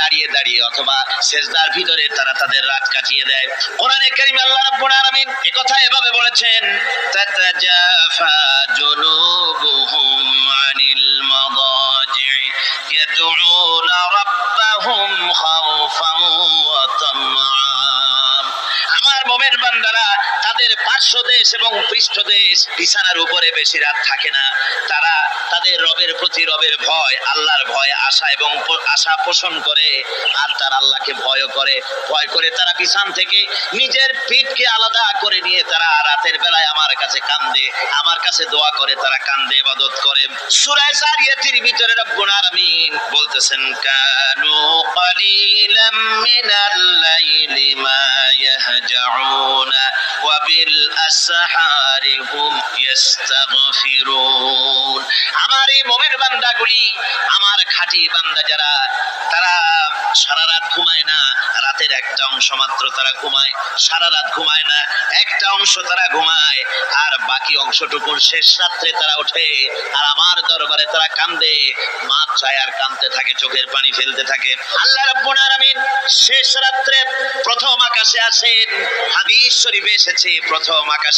দাঁড়িয়ে দাঁড়িয়ে অথবা সেজদার ভিতরে তারা তাদের রাত কাটিয়ে দেয়। কোরআনে কারীম আল্লাহ রাব্বুল আলামিন এই কথা এভাবে বলেছেন, তাতাজাফা জুনুবুহুম আনিল মাদাজি ইয়াদউনা রাব্বাহুম খাওফান ওয়া তামআন আমার মোমেন বান্দারা তাদের পার্শ্ব দেশ এবং পৃষ্ঠ দেশ বিছানার উপরে বেশি রাত থাকে না তারা তাদের রবের প্রতি রবের ভয় আল্লাহর ভয় আশা এবং প- আশা পোষণ করে আর তার আল্লাহকে ভয় করে ভয় করে তারা বিছান থেকে নিজের পিঠকে আলাদা করে নিয়ে তারা রাতের বেলায় আমার কাছে কান্দে আমার কাছে দোয়া করে তারা কান্দে ইবাদত করে সূরা জারিয়াতির ভিতরে রব্বুল আলামিন বলতেছেন কানু قليلا من الليل ما يهجعون وبالأسحار هم يستغفرون আমার এই মোমের বান্দাগুলি আমার খাঁটি বান্দা যারা তারা সারা রাত ঘুমায় না রাতের একটা অংশ মাত্র তারা ঘুমায় সারা রাত ঘুমায় না একটা অংশ তারা ঘুমায় আর বাকি অংশটুকুর শেষ রাত্রে তারা ওঠে আর আমার দরবারে তারা কান্দে মা চায় আর কান্দতে থাকে চোখের পানি ফেলতে থাকে আল্লাহ রাব্বুল আলামিন শেষ রাত্রে প্রথম আকাশে আসেন হাদিস শরীফে এসেছে প্রথম আকাশে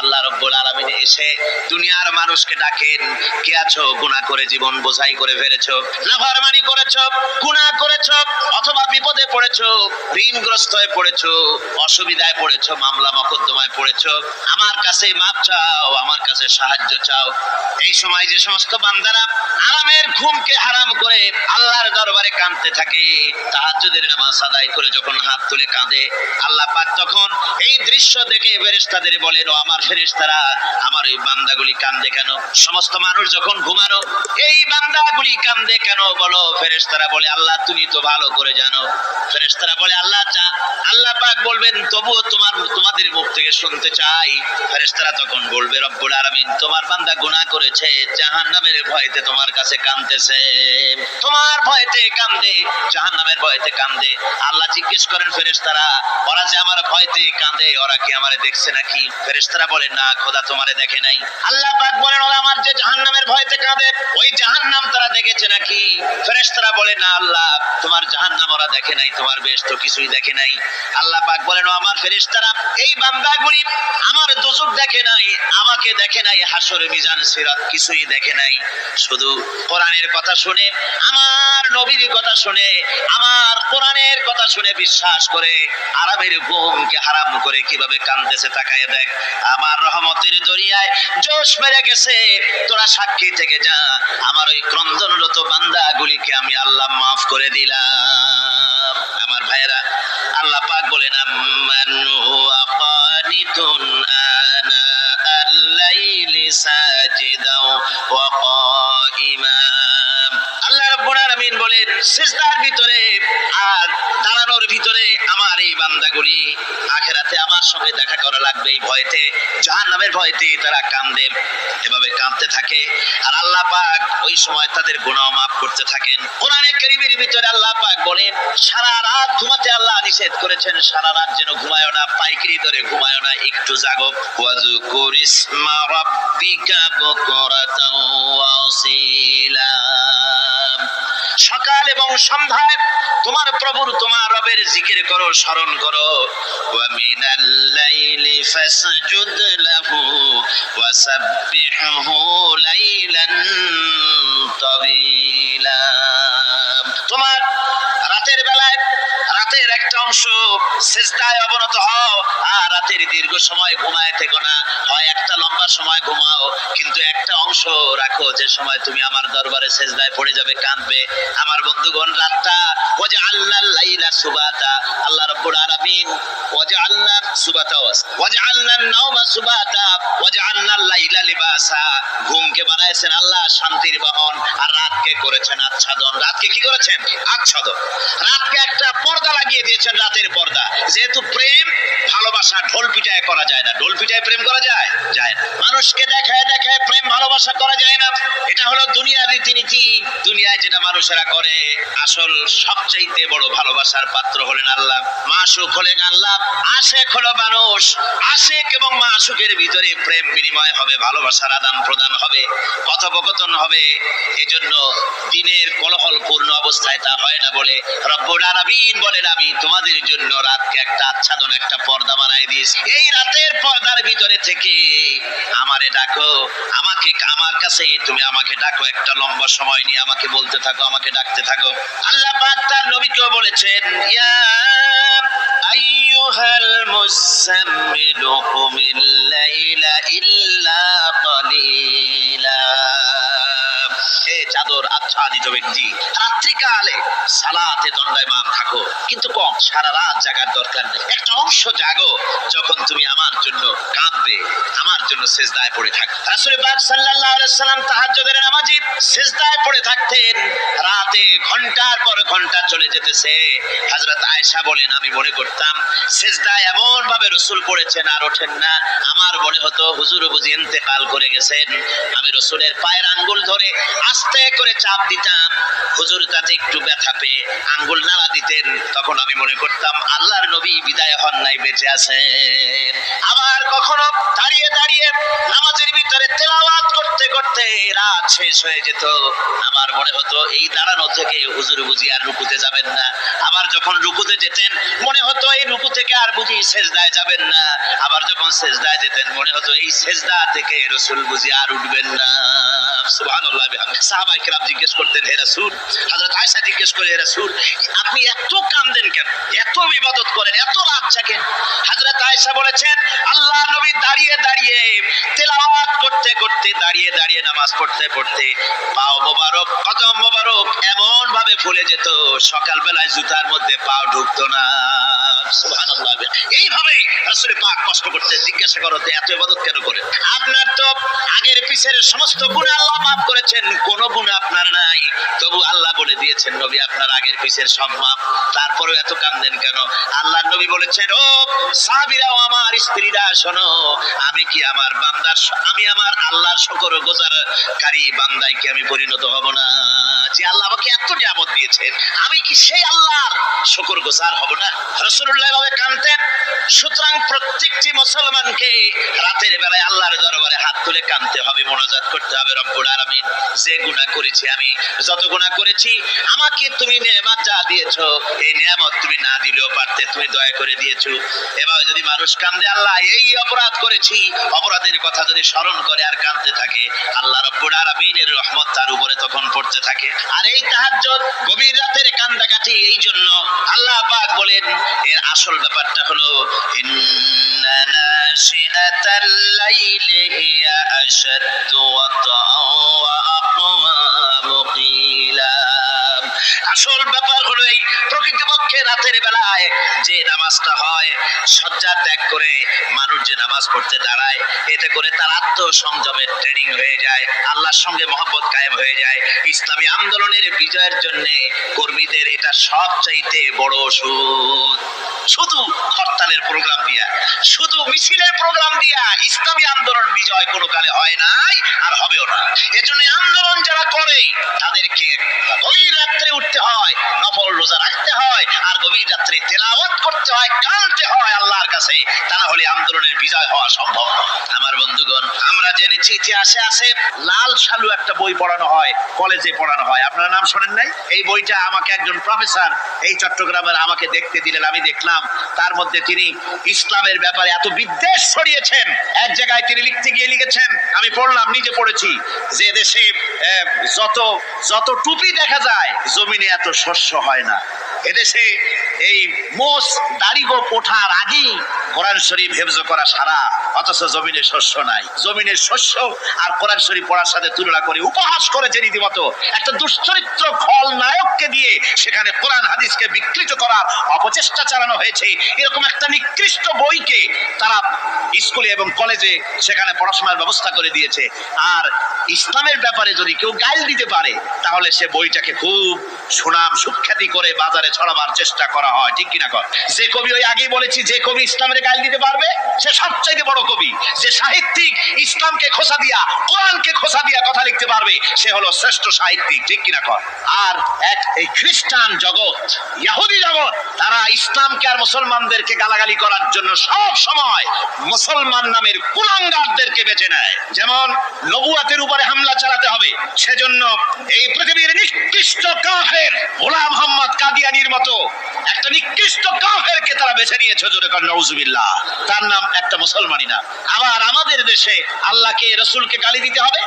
আল্লাহ রাব্বুল আলামিন এসে দুনিয়ার মানুষকে ডাকেন, কে আছো? গুনাহ করে জীবন বোঝাই করে ফেলেছো, নাফরমানি করেছ, গুনাহ করেছ, অথবা বিপদে পড়েছো, ঋণগ্রস্ত হয়ে পড়েছো, অসুবিধায় পড়েছো, মামলা মকদ্দমায় পড়েছো, আমার কাছে মাপ চাও, আমার কাছে সাহায্য চাও। এই সময় যে সমস্ত বান্দারা আরামের ঘুমকে হারাম করে আল্লাহর দরবারে কাঁদতে থাকে, তাহাজ্জুদের নামাজ আদায় করে যখন হাত তুলে কাঁদে, আল্লাহ পাক তখন এই দৃশ্য দেখে ফেরেশতাদের বলেন ও আমার ফেরেশতারা, আমার ওই বান্দাগুলি কান্দে কেন? সমস্ত মানুষ যখন ঘুমানো এই বান্দাগুলি কান্দে কেন? বলো, ফেরেশতারা বলে, আল্লাহ, তুমি তো ভালো করে জানো। ফেরেশতারা বলে, আল্লাহ, যা, আল্লাহ পাক বলবেন, তবুও তোমার, তোমাদের মুখ থেকে শুনতে চাই। ফেরেশতারা তখন বলবে, রব্বুল আলামিন, তোমার বান্দা গুনাহ করেছে, জাহান্নামের ভয়তে তোমার কাছে কাঁদতেছে। তোমার ভয়তে কান্দে, জাহান্নামের ভয়তে কান্দে। আল্লাহ জিজ্ঞেস করেন ফেরেশতারা, ওরা যে আমার ভয়তে কান্দে ওরা কি আমারে দেখছে নাকি? ফেরেশতারা বলেন না, খোদা তোমারে দেখে নাই। আল্লাহ পাক বলেন, ওরা আমার যে জাহান্নামের ভয়তে কাঁদে, ওই জাহান্নাম তারা দেখেছে নাকি? ফেরেশতারা বলে, না, আল্লাহ, তোমার জাহান্নাম ওরা দেখে নাই, তোমার বেশ তো কিছুই দেখে নাই। আল্লাহ পাক বলেন, ও আমার ফেরেশতারা, এই বান্দাগুলি আমার দোজক দেখে নাই, আমাকে দেখে নাই, হাসর, মিজান, সিরাত, কিছুই দেখে নাই। শুধু কোরআনের কথা শুনে, আমার নবীর কথা শুনে, আমার কোরআনের কথা শুনে বিশ্বাস করে আরামের ঘুমকে হারাম করে কীভাবে কান্দতেছে তাকায় দেখ, আমার রহমতের দরিয়ায় জোশ গেছে। তোরা সাক্ষী থেকে যা। আমার ওই ক্রন্দনরত বান্দাগুলিকে আমি আল্লাহ মাফ করে দিলাম। আমার ভাইয়েরা, আল্লাহ পাক বলেন, আম্মান আপানি কানিতুন আনা আল্লাইলি সাজিদাও ওয়া কাইমা আল্লাহ রাব্বুল আলামিন বলেন, সিজদার ভিতরে বান্দাগুলি আখেরাতে আমার সঙ্গে দেখা করা লাগবে এই ভয়তে। জাহান্নামের ভয়তে তারা কান্দে, এভাবে কাঁদতে থাকে। আর আল্লাহ পাক ওই সময় তাদের গুনাহ মাফ করতে থাকেন। কোরআনে কারীমের ভিতরে আল্লাহ পাক বলেন, সারা রাত ঘুমাতে আল্লাহ নিষেধ করেছেন, সারা রাত যেন ঘুমায় না, পাইকারি ধরে ঘুমায় না, একটু জাগো। ওয়াজকুর ইসমা রাব্বিকা বুকরাতাও ওয়াসিলা। সকাল এবং সন্ধ্যায় তোমার প্রভুর তোমার রবের জিকির করো, স্মরণ করো। তাওয়িলা তোমার রাতের বেলায় রাতের একটা অংশ সেজদায় অবনত হও, আর রাতের দীর্ঘ সময় ঘুমায় থেকো না। হয় লম্বা সময় ঘুমাও, কিন্তু একটা অংশ রাখো যে সময় তুমি আমার দরবারে সেজদায় পড়ে যাবে, কাঁদবে। আমার বন্ধুগণ, রাতটা ও যে আল্লাহ লাইলা সুবাতা, আল্লাহ রব্বুল আলামিন আল্লাহ সুবাতা আল্লাহ নাওমা সুবাতা আল্লাহ লাইলা লিবাসা। ঘুমকে বানাইছেন আল্লাহ, শান্তির বাহন। আর রাতকে করেছেন আচ্ছাদন। রাতকে কি করেছেন? আচ্ছাদন। রাতকে একটা পর্দা লাগিয়ে দিয়েছেন রাতের পর্দা। যেহেতু প্রেম, ভালোবাসা ঢোল পিটায় করা যায় না। ঢোল পিটায় প্রেম করা যায়? যায় মানুষকে দেখায় দেখায় প্রেম, ভালোবাসা করা যায় না। এটা হলো দুনিয়ার রীতিনীতি। দুনিয়ায় যেটা মানুষেরা করে, আসল সবচাইতে বড় ভালোবাসার পাত্র হলেন আল্লাহ। মাসুক হলেন আল্লাহ, আশেক হলো মানুষ। আশেক এবং মাসুকের ভিতরে প্রেম বিনিময় হবে, ভালোবাসার আদান প্রদান হবে, কথোপকথন হবে। এজন্য দিনের কোলাহল পূর্ণ অবস্থায় তা হয় না বলে রব্বুল আলামিন বলেন, আমি তোমাদের জন্য রাতকে একটা আচ্ছাদন, একটা পর্দা বানাই দিয়েছি। এই রাতের পর্দার ভিতরে থেকে আমারে ডাকো, আমাকে আমার কাছে তুমি আমাকে ডাকো, একটা লম্বা সময় নিয়ে আমাকে বলতে থাকো, আমাকে ডাকতে থাকো। আল্লাহ পাক তার নবীকেও বলেছেন, ইয়া আইয়ুহাল মুসাম্মিল কুমিল লাইলা ইল্লা কালিলা। হে চাদর আচ্ছাদিত ব্যক্তি। রাত্রিকালে সালাতে দণ্ডায়মান থাকো, কিন্তু কম, সারা রাত জাগার দরকার নেই। একটা অংশ জাগো, যখন তুমি আমার জন্য কাঁদবে, আমার জন্য সেজদায় পড়ে থাক। রাসূল পাক সাল্লাল্লাহু আলাইহি সাল্লাম তাহাজ্জুদের নামাজি সেজদায় পড়ে থাকতেন। রাতে ঘণ্টার পর ঘণ্টা চলে যেতেছে। হযরত আয়েশা বলেন, আমি মনে করতাম সেজদায় এমন ভাবে রসুল পড়েছেন আর ওঠেন না। আমার মনে হতো হুজুর বুঝি ইন্তেকাল করে গেছেন। আমি রসুলের পায়ের আঙ্গুল ধরে আস্তে করে চাপ দিতাম, হুজুর তাতে একটু ব্যথা পেয়ে আঙ্গুল নাড়া দিতেন। তখন আমি মনে করতাম, আল্লাহর নবী বিদায় হন নাই, বেঁচে আছেন আবার কখনো দাঁড়িয়ে দাঁড়িয়ে নামাজের ভিতরে তেলাওয়াত করতে করতে রাত শেষ হয়ে যেত। আমার মনে হতো, এই দাঁড়ানো থেকে হুজুর বুঝি আর রুকুতে যাবেন না। আবার যখন রুকুতে যেতেন, মনে হতো এই রুকু থেকে আর বুঝি সেজদায় যাবেন না। আবার যখন সেজদায় যেতেন, মনে হতো এই সেজদা থেকে রসুল বুঝি আর উঠবেন না। করে আপনি এত কেন? এত করেন, এত রাত জাগেন? বলেছেন, আল্লাহ নবী দাঁড়িয়ে দাঁড়িয়ে, তেলাওয়াত করতে করতে, দাঁড়িয়ে দাঁড়িয়ে নামাজ পড়তে পড়তে, পাও মোবারক, কদম মোবারক এমন ভাবে ফুলে যেত সকাল বেলায় জুতার মধ্যে পাও ঢুকতো না। সুবহানাল্লাহ এইভাবে রাসূল পাক কষ্ট করতে জিজ্ঞাসা করো তো এত ইবাদত কেন করেন? আপনার তো আগের পিছের সমস্ত গুনাহ আল্লাহ মাফ করেছেন, কোন গুনাহ আপনার নাই। তবু আল্লাহ বলে দিয়েছেন, নবী, আপনার আগের পিছের সব মাফ তারপরেও এত কান্দেন কেন? আল্লাহ নবী বলেছেন, ও সাহাবীরাও আমার স্ত্রীরা, শোনো, আমি কি আমার বান্দার আমি আমার আল্লাহর শকর গোজারকারী বান্দায় কি আমি পরিণত হব না? যে আল্লাহ আমাকে এত নিয়ামত দিয়েছেন, আমি কি সেই আল্লাহর শকর গোজার হব না? রসুল্লাহ ভাবে কানতেন সুতরাং প্রত্যেকটি মুসলমানকে রাতের বেলায় আল্লাহর দরবারে হাত তুলে কানতে হবে, মোনাজাত করতে হবে, রব্বুল আলামিন যে গুনাহ করেছি, আমি যত গুনাহ করেছি, আমাকে তুমি নেয়ামত যা দিয়েছ, এই নিয়ামত তুমি না দিলেও পারতে, তুমি দয়া করে দিয়েছ। এবার যদি মানুষ কান্দে, আল্লাহ, এই অপরাধ করেছি, অপরাধের কথা যদি স্মরণ করে আর কাঁদতে থাকে, আল্লাহ রব্বুল আলামিনের রহমত তার উপরে তখন পড়তে থাকে। আর এই তাহাজ্জুদ গভীর রাতের কান্দাকাটি, এই জন্য আল্লাহ পাক বলেন, এর আসল ব্যাপারটা হলো, ইন্না নাশিআতাল লাইলি হিয়া আশাদ্দু ওয়াতআ ওয়া আকওয়ামু আসল ব্যাপার হলো এই প্রকৃতপক্ষে রাতের বেলায় যে নামাজটা হয়, শয্যা ত্যাগ করে মানুষ যে নামাজ পড়তে দাঁড়ায়, এতে করে তার আত্মসংযমের ট্রেনিং হয়ে যায়, আল্লাহর সঙ্গে মহব্বত কায়েম হয়ে যায়। ইসলামী আন্দোলনের বিজয়ের জন্য কর্মীদের এটা সবচাইতে বড় ওষুধ শুধু হরতালের প্রোগ্রাম দিয়া, শুধু প্রোগ্রাম দিয়া ইসলামী আন্দোলন বিজয় কোনো কালে হয় নাই আর হবেও না। এজন্য আন্দোলন যারা করে, তাদেরকে গভীর রাত্রে উঠতে হয়, নফল রোজা রাখতে হয়, আর গভীর রাত্রে তেলাওয়াত করতে হয়, কানতে হয় আল্লাহর কাছে। তা না হলে আন্দোলনের বিজয় হওয়া সম্ভব আমার বন্ধুগণ, আমরা জেনেছি ইতিহাসে আছে, লাল সালু একটা বই পড়ানো হয়, কলেজে পড়ানো হয়। আপনার নাম শোনেন নাই? এই বইটা আমাকে একজন প্রফেসর এই চট্টগ্রামের আমাকে দেখতে দিলেন, আমি দেখলাম। তার মধ্যে তিনি ইসলামের ব্যাপারে এত বিদ্বেষ ছড়িয়েছেন। এক জায়গায় তিনি লিখতে গিয়ে লিখেছেন, আমি পড়লাম, নিজে পড়েছি, যে দেশে যত যত টুপি দেখা যায়, জমিনে এত শস্য হয় না। এদেশে এই মোষ দাড়িগো ওঠার আগেই কোরআন শরীফ হেফজ করা সারা, অথচ জমিনে শস্য নাই। জমিনের শস্য আর কোরআন শরীফ পড়ার সাথে তুলনা করে উপহাস করেছে রীতিমতো। একটা দুশ্চরিত্র খল নায়ককে দিয়ে সেখানে কোরআন হাদিসকে বিকৃত করার অপচেষ্টা চালানো হয়েছে। এরকম একটা নিকৃষ্ট বইকে তারা স্কুলে এবং কলেজে সেখানে পড়াশোনার ব্যবস্থা করে দিয়েছে। আর ইসলামের ব্যাপারে যদি কেউ গাইল দিতে পারে, তাহলে সে বইটাকে খুব সুনাম সুখ্যাতি করে বাজারে শহরে ছড়াবার চেষ্টা করা হয়, ঠিক কিনা কর? যে কবি ওই আগেই বলেছি, যে কবি ইসলামের গাল দিতে পারবে, সে সবচাইতে বড় কবি। যে সাহিত্যিক ইসলামকে খোসা দিয়া, কোরআনকে খোসা দিয়া কথা লিখতে পারবে, সে হলো শ্রেষ্ঠ সাহিত্যিক, ঠিক কিনা কর? আর এক এই খ্রিস্টান জগৎ ইহুদি জগৎ, তারা ইসলামকে আর মুসলমানদেরকে গালাগালি করার জন্য সব সময় মুসলমান নামের কুলাঙ্গারদেরকে বেছে নেয়। যেমন নবুয়াতের উপরে হামলা হবে। সেজন্য এই পৃথিবীর নিকৃষ্ট কাফের গোলাম মোহাম্মদ কাদিয়ানির মতো একটা নিকৃষ্ট কাফেরকে তারা বেছে নিয়েছে, জোরে কর নউজুবিল্লাহ। তার নাম একটা মুসলমানই না। আবার আমাদের দেশে আল্লাহকে, রসুলকে গালি দিতে হবে।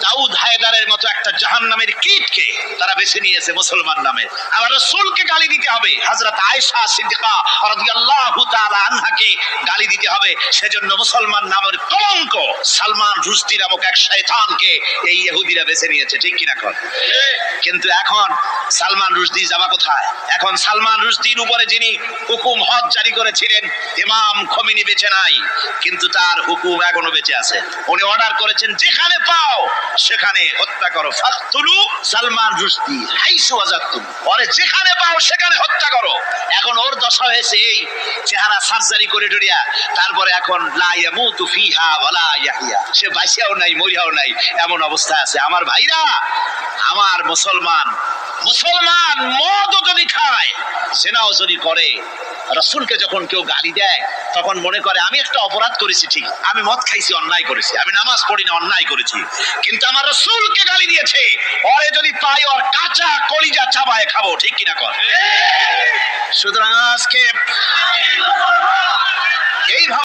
দাউদ হায়দারের মতো একটা জাহান্নামের কীটকে তারা বেছে নিয়েছে মুসলমান নামে। আবার রসুলকে গালি দিতে হবে। হযরত আয়েশা সিদ্দিকা রাদিয়াল্লাহু তাআলা আনহাকে গালি দিতে হবে। সেজন্য মুসলমান নামের কলঙ্ক সালমান রুশদি নামক এক শয়তানকে এই ইহুদিরা বেছে নিয়েছে, ঠিক কিনা কর কিন্তু এখন সালমান রুশদি যাবা কোথায়? এখন সালমান রুশদির উপরে যিনি হুকুম হজ জারি করেছিলেন, ইমাম খমিনি বেঁচে নাই, কিন্তু তার হুকুম এখনও বেঁচে আছে। উনি অর্ডার করেছেন, যেখানে পাও, সেখানে হত্যা করো। ফাকতুলু সালমান রুশদি, হাইসু আজাতুম পরে যেখানে পাও, সেখানে হত্যা করো। এখন ওর দশা হয়েছে এই চেহারা সার্জারি করে টরিয়া তারপরে এখন লা ইয়ামুতু ফিহা ওয়ালা ইয়াহিয়া। সে বাঁচিয়াও নাই, মরিয়াও নাই, এমন অবস্থা আছে। আমার ভাইরা আমার মুসলমান। মুসলমান মদও যদি খায় জেনাও যদি করে রসুলকে যখন কেউ গালি দেয় তখন মনে করে আমি একটা অপরাধ করেছি ঠিক। আমি মদ খাইছি অন্যায় করেছি। আমি নামাজ পড়ি না অন্যায় করেছি। কিন্তু আমার রসুলকে গালি দিয়েছে। পরে যদি পাই ওর কাঁচা কলিজা চাবায় খাব ঠিক কিনা কর? সুতরাং আজকে এইভাবে